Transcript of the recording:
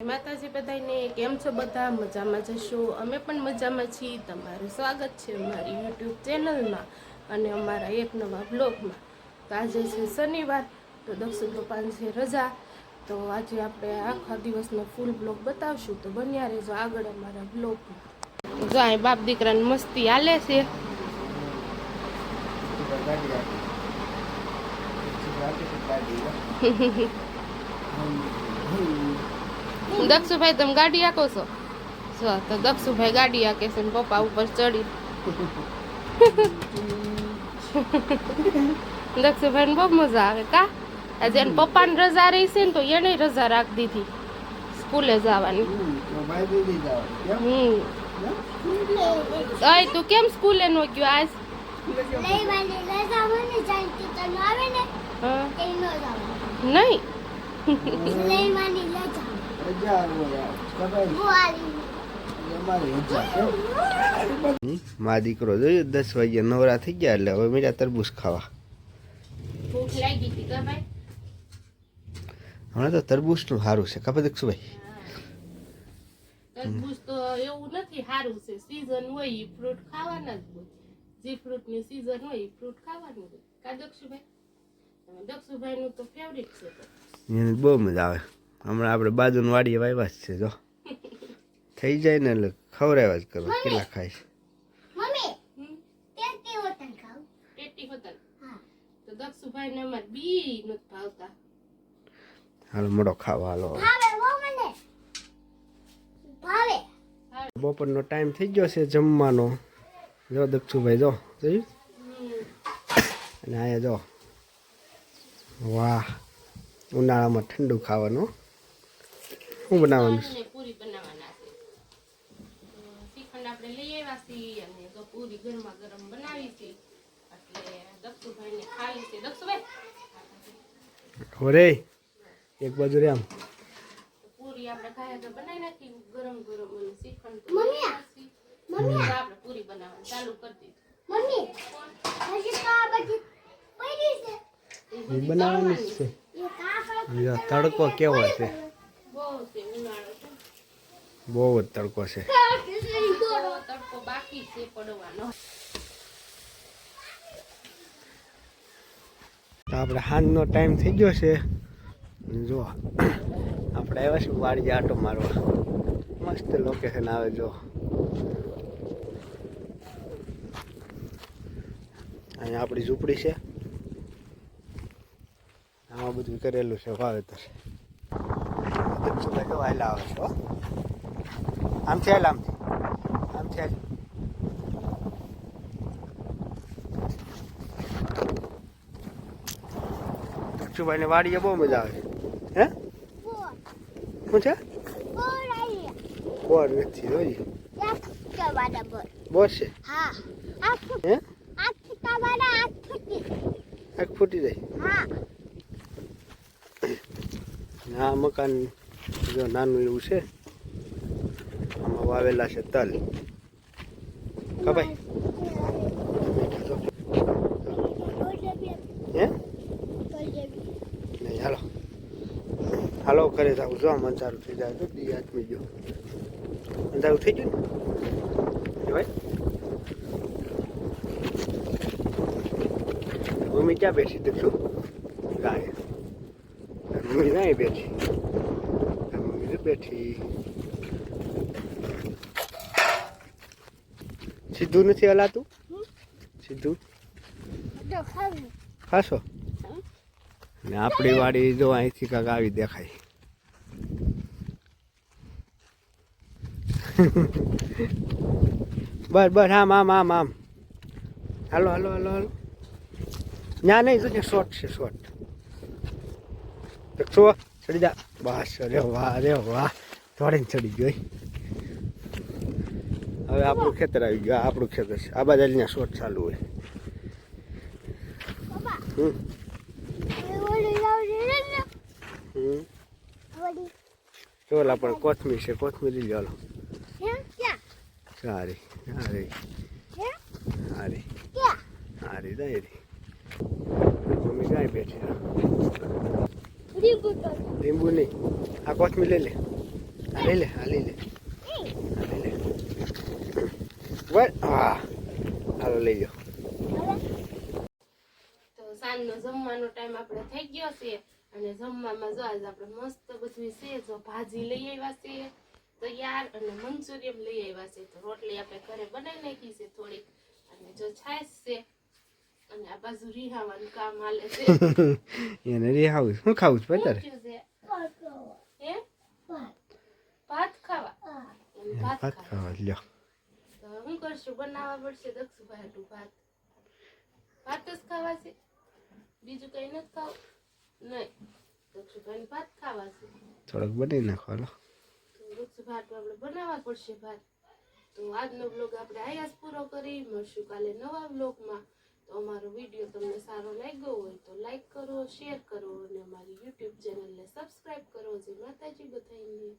માતાજી બધાને કેમ છો બધા? મજામાં જશો? અમે પણ મજામાં છીએ. તમારું સ્વાગત છે અમારી યુટ્યુબ ચેનલમાં અને અમારા એક નવા બ્લોગમાં. તો આજે છે શનિવાર તો દક્ષિણ ગોપાલ છે રજા. તો આજે આપણે આખા દિવસનો ફૂલ બ્લોગ બતાવશું. તો બન્યા રહેજો આગળ અમારા બ્લોગમાં જો અહીં બાપ દીકરાની મસ્તી હાલે છે. દક્ષુભાઈ તમે ગાડી હાકો છો? જો તો દક્ષુભાઈ ગાડી હાકે છે ને પપ્પા ઉપર ચડી. દક્ષુભાઈ બહુ મજા આવે કા? આજે એને પપ્પાની રજા રહી છે ને તો એને રજા રાખી દીધી. સ્કૂલે જવાની. હમ અય તું કેમ સ્કૂલે નો ગયો આજ? લેવાની રજા હોય ને જાણ કીર્તન આવે ને? હા? તે ન જવાનું. નહીં? લેવાની રજા બુઆરી મા દીકરો જોયું દસ વાગ્યા નવરા થઈ ગયા એટલે હવે મીરા તરબૂચ ખાવા. હમણાં તો તરબૂચનું સારું છે ખબર દક્ષુ ભાઈ? તરબૂચ તો એવું નથી સારું છે. સીઝન હોય ફ્રૂટ ખાવાના જ સીઝન હોય ઈ ફ્રૂટ ખાવાનું કા દક્ષુભાઈ? દક્ષુભાઈ નું તો ફેવરિટ છે બહુ મજા આવે. હમણાં આપણે બાજુની વાડીએ વાવ્યા જ છે જો. થઈ જાય ને એટલે ખવડાવ્યા જ કરો કેટલા ભાવતા. હાલો મોડો ખાવા હાલો. ભાવે હો બપોરનો ટાઈમ થઈ ગયો છે જમવાનો. જો દક્ષુભાઈ જો જોયું? અને અહીંયા જો. વાહ. ઉનાળામાં ઠંડુ ખાવાનું. શું બનાવવાનું છે પૂરી બનાવવાના છે. શ્રીખંડ આપણે લઈ આવ્યા છીએ અને તો પૂરી ગરમા ગરમ બનાવી છે એટલે દક્ષુભાઈ ને ખાવી છે. દક્ષુભાઈ? હોરે એક બાજુ રે આમ. પૂરી આપણે ખાયા તો બનાવી નાખી ગરમ ગરમ અને શ્રીખંડ તો મમ્મી. તો આપણે પૂરી બનાવવાનું ચાલુ કરી મમ્મી હજી કા બધી પડી છે. દીધું એ બનાવવાની છે. તડકો કેવો છે? બહુ જ તડકો છે. તો આપણે સાંજનો ટાઈમ થઈ ગયો છે. જો, આપણે આવ્યા છીએ વાડી આટો મારવા. મસ્ત લોકેશન આવે જો. અહીંયા આપણી ઝૂંપડી છે. આમાં બધું કરેલું છે વાવેતર. આવે છે. આમથી હાલ આમથી આમથી હાલ દક્ષુભાઈને વાડીએ બહુ મજા આવે. હે? શું છે? બોર નથી જોઈએ બોર છે? હા? ફૂટી જાય. હા મકાન જો નાનું એવું છે. વાવેલા છે તલ હે નહીં હાલો હાલો ઘરે જાવ જો મન અંધારું થઈ જાય તો દી આથમી જો અંધારું થઈ ગયું ને ભાઈ મમ્મી ક્યાં બેસી દઈશું ગાય મમ્મી નહીં બેઠી મમ્મી તો બેઠી સીધું નથી હલાતું? સીધું? ખાશો? ને આપણી વાડી જો અહીંથી કાંક આવી દેખાય. બસ બસ આમ આમ આમ આમ. હાલો હાલો હાલો હાલો. ના નહીં તો શોર્ટ છે શોર્ટ એકસો ચડી જા. બસ અરે વાહ અરે વાહ. દોડીને ચડી ગયો. હવે આપણું ખેતર આવી ગયું, આપણું ખેતર છે. આ બાજુ અહીંયા શોટ ચાલુ હોય. ચોલા પણ કોથમીર છે, કોથમીર લઈ લો સારી સારી. હે સારી સારી. દાયરી મમ્મી કાંઈ બેઠી લીંબુ નહીં આ કોથમીર લઈ લે. લઈ લે, આ લઈ લે આ લઈ લે વળ હા હાલો લઈ લો સાંજનો જમવાનો ટાઈમ આપણે થઈ ગયો છે અને જમવામાં જો આજ આપણે મસ્ત બધું છે જો ભાજી લઈ આવ્યા છે તૈયાર અને મંચુરિયમ લઈ આવ્યા છે તો રોટલી આપણે ઘરે બનાવી નાખી છે થોડીક અને જો છાશ છે અને આ બાજુ રીહાવાનું કામ હાલે છે એને શું ખાવું બતારે ભાત ખાવા ભાત ખાવા લ્યો કરશું બનાવવા પડશે દક્ષુભાઈ હાટું ભાત. ભાત જ ખાવા છે. બીજું કઈ નથી ખાવું. નહીં દક્ષુભાઈ ભાત ખાવા છે. થોડોક નાખો હાલો. આપણે બનાવવા પડશે ભાત. તો આજનો બ્લોગ આપણે આયાસ પૂરો કરી. મળશું કાલે નવા બ્લોગમાં તો અમારો વીડિયો તમને સારો લાગ્યો હોય તો લાઈક કરો શેર કરો અને અમારી યુટ્યુબ ચેનલને સબસ્ક્રાઈબ કરો. જે માતાજી બધાને